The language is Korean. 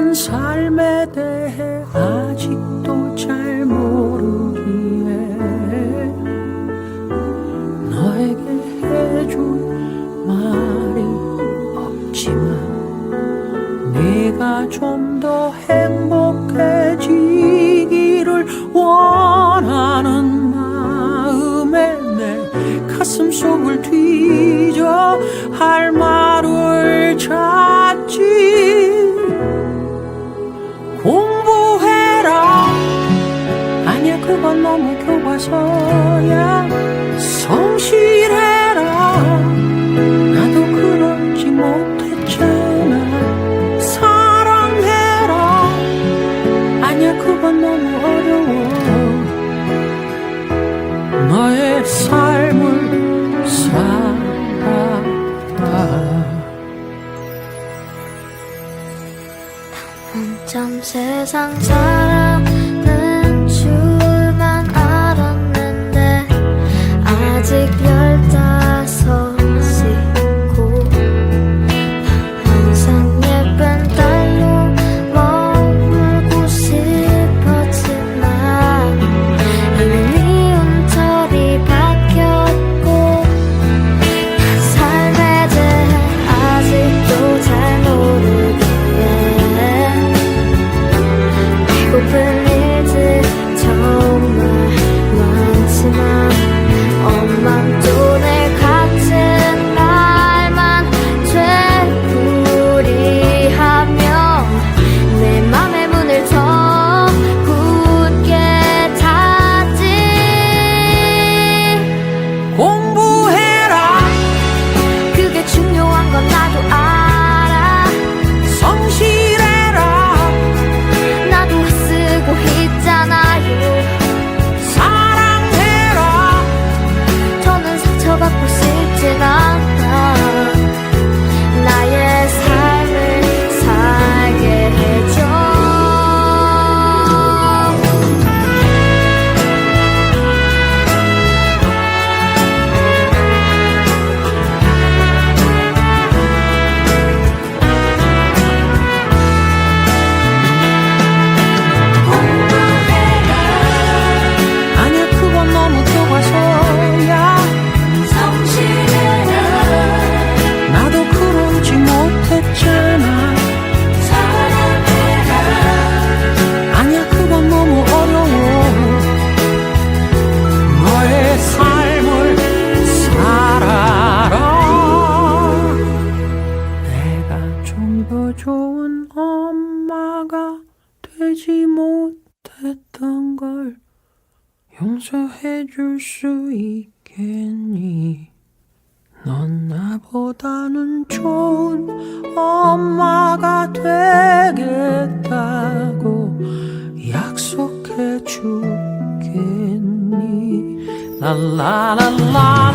난 삶에 대해 아직도 잘 모르기에 너에게 해준 말이 없지만 네가 좀 더 행복해지기를 원하는 마음에 내 가슴 속을 뒤져 할 말을 찾지 너무 교과서야 성실해라. 나도 그러지 못했잖아. 사랑해라. 아니야 그건 너무 어려워. 너의 삶을 살아라 한참 세상 살 open 더 좋은 엄마가 되지 못했던 걸 용서해 줄 수 있겠니? 넌 나보다는 좋은 엄마가 되겠다고 약속해 주겠니? 랄라랄라랄라